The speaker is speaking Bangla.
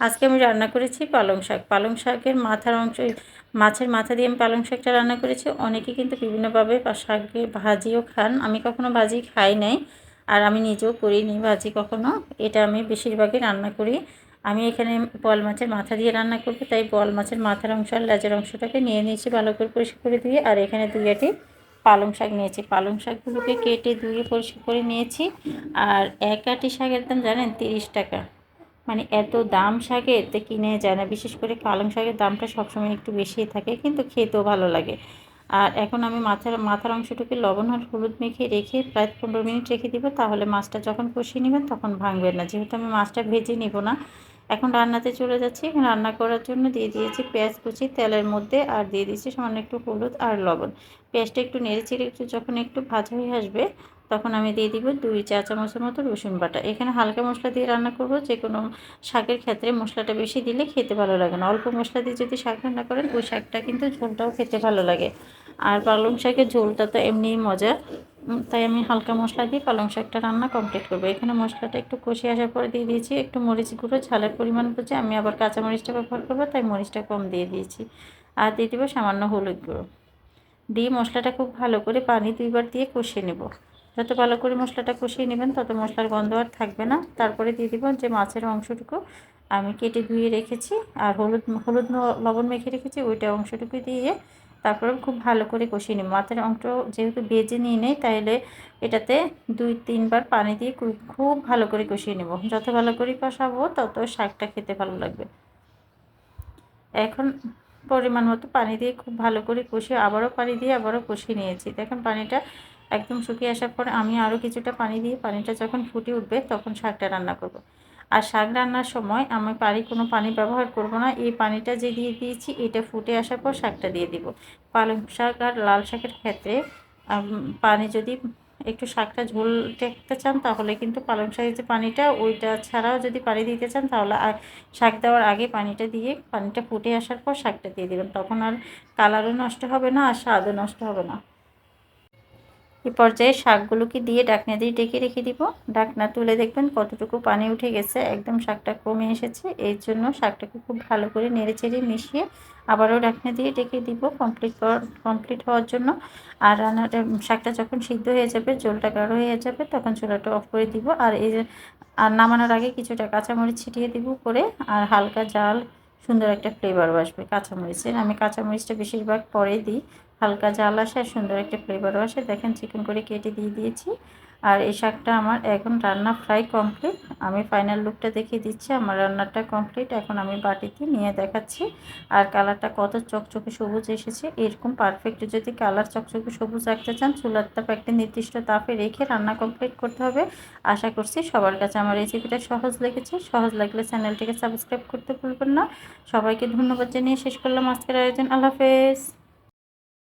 আজকে আমি রান্না করেছি পালং শাক। পালং শাকের মাথার অংশ, মাছের মাথা দিয়ে আমি পালং শাকটা রান্না করেছি। অনেকে কিন্তু বিভিন্নভাবে শাকে ভাজিও খান। আমি কখনো ভাজি খাই নাই আর আমি নিজেও করিনি ভাজি কখনো। এটা আমি বেশিরভাগই রান্না করি। আমি এখানে বল মাছের মাথা দিয়ে রান্না করব, তাই বল মাছের মাথার অংশ আর লেজের অংশটাকে নিয়ে নিয়েছি ভালো করে পরিষ্কার করে দিয়ে আর এখানে দুই আটি পালং শাক নিয়েছি। পালং শাকগুলোকে কেটে ধুয়ে পরিষ্কার করে নিয়েছি। আর এক আটি শাকের দাম জানেন তিরিশ টাকা। মানে এত দাম শাকের তো কিনে যায় না বিশেষ করে পালং শাকের দামটা সবসময় একটু বেশি থাকে, কিন্তু খেতেও ভালো লাগে। আর এখন আমি মাথার মাথার অংশটুকু লবণ আর হলুদ মেখে রেখে প্রায় পনেরো মিনিট রেখে দিব, তাহলে মাছটা যখন কষিয়ে নেবেন তখন ভাঙবেন না। যেহেতু আমি মাছটা ভেজে নিব না, এখন রান্নাতে চলে যাচ্ছি। এখন রান্না করার জন্য দিয়ে দিয়েছি পেঁয়াজ কুচি, তেলের মধ্যে, আর দিয়ে দিয়েছি সামান্য একটু হলুদ আর লবণ। পেঁয়াজটা একটু নেড়ে চেড়ে একটু, যখন একটু ভাজা হয়ে আসবে তখন আমি দিয়ে দিব দুই চা চামচের মতো রসুন বাটা। এখানে হালকা মশলা দিয়ে রান্না করব, যে কোনো শাকের ক্ষেত্রে মশলাটা বেশি দিলে খেতে ভালো লাগে না। অল্প মশলা দিয়ে যদি শাক রান্না করেন, ওই শাকটা কিন্তু ঝোলটাও খেতে ভালো লাগে। আর পালং শাকের ঝোলটা তো এমনিই মজা। তাই আমি হালকা মশলা দিয়ে পালং শাকটা রান্না কমপ্লিট করব। এখানে মশলাটা একটু কষে আসার পরে দিয়ে দিয়েছি একটু মরিচ গুঁড়ো, ঝালের পরিমাণ বুঝে আমি আবার কাঁচা মরিচটা ব্যবহার করব, তাই মরিচটা কম দিয়ে দিয়েছি। আর দিয়ে দেবো সামান্য হলুদ গুঁড়ো। দিয়ে মশলাটা খুব ভালো করে পানি দুইবার দিয়ে কষিয়ে নেব। যত ভালো করে মশলাটা কষিয়ে নেবেন, তত মশলার গন্ধ আর থাকবে না। তারপরে দিয়ে দিব যে মাছের অংশটুকু আমি কেটে ধুয়ে রেখেছি আর হলুদ হলুদ লবণ মেখে রেখেছি ওইটা অংশটুকু দিয়ে তারপরে খুব ভালো করে কষিয়ে নিই মাছের অংশ যেহেতু বেজে নিয়ে নেই তাহলে এটাতে দুই, তিনবার পানি দিয়ে খুব ভালো করে কষিয়ে নেব। যত ভালো করে কষাবো, তত শাকটা খেতে ভালো লাগবে। এখন পরিমাণ মতো পানি দিয়ে খুব ভালো করে কষিয়ে আবারও পানি দিয়ে আবারও কষিয়ে নিয়েছি। দেখুন পানিটা একদম শুকিয়ে আসার পর আমি আরও কিছুটা পানি দিয়ে পানিটা যখন ফুটে উঠবে তখন শাকটা রান্না করব। আর শাক রান্নার সময় আমি পারি কোনো পানি ব্যবহার করব না। এই পানিটা যে দিয়ে দিয়েছি এটা ফুটে আসার পর শাকটা দিয়ে দিব। পালং শাক আর লাল শাকের ক্ষেত্রে পানি যদি একটু শাকটা ঝোল দেখতে চান, তাহলে কিন্তু পালং শাকের যে পানিটা, ওইটা ছাড়াও যদি পানি দিতে চান, তাহলে শাক দেওয়ার আগে পানিটা দিয়ে, পানিটা ফুটে আসার পর শাকটা দিয়ে দেবেন। তখন আর কালারও নষ্ট হবে না, আর স্বাদও নষ্ট হবে না। এই পর্যায়ে শাকগুলোকে দিয়ে ডাকনা দিয়ে ডেকে রেখে দিব। ডাকনা তুলে দেখবেন কতটুকু পানি উঠে গেছে। একদম শাকটা কমে এসেছে। এর জন্য শাকটাকে খুব ভালো করে নেড়ে চেড়ে মিশিয়ে আবারও ডাকনা দিয়ে ডেকে দিব কমপ্লিট কমপ্লিট হওয়ার জন্য। আর রান্নাটা, শাকটা যখন সিদ্ধ হয়ে যাবে জলটা গাঢ় হয়ে যাবে, তখন চুলাটা অফ করে দিব। আর এই আর নামানোর আগে কিছুটা কাঁচামরিচ ছিটিয়ে দিব করে আর হালকা জাল সুন্দর একটা ফ্লেভার আসবে, কাঁচামরিচের। আমি কাঁচামরিচটা বেশিরভাগ পরে দিই। হালকা জাল আসে আর সুন্দর একটা ফ্লেভারও আসে। দেখেন চিকেন করে কেটে দিয়ে দিয়েছি। আর এই শাকটা আমার এখন রান্না ফ্রাই কমপ্লিট আমি ফাইনাল লুকটা দেখিয়ে দিচ্ছি। আমার রান্নাটা কমপ্লিট এখন আমি বাটিতে নিয়ে দেখাচ্ছি। আর কালারটা কত চকচকে সবুজ এসেছে। এরকম পারফেক্ট যদি কালার চকচকে সবুজ রাখতে চান, চুলার তাপ একটা নির্দিষ্ট তাপে রেখে রান্না কমপ্লিট করতে হবে। আশা করছি সবার কাছে আমার রেসিপিটা সহজ লেগেছে। সহজ লাগলে চ্যানেলটিকে সাবস্ক্রাইব করতে ভুলবেন না। সবাইকে ধন্যবাদ জানিয়ে শেষ করলাম আজকের আয়োজন। আল্লাহ হাফেজ।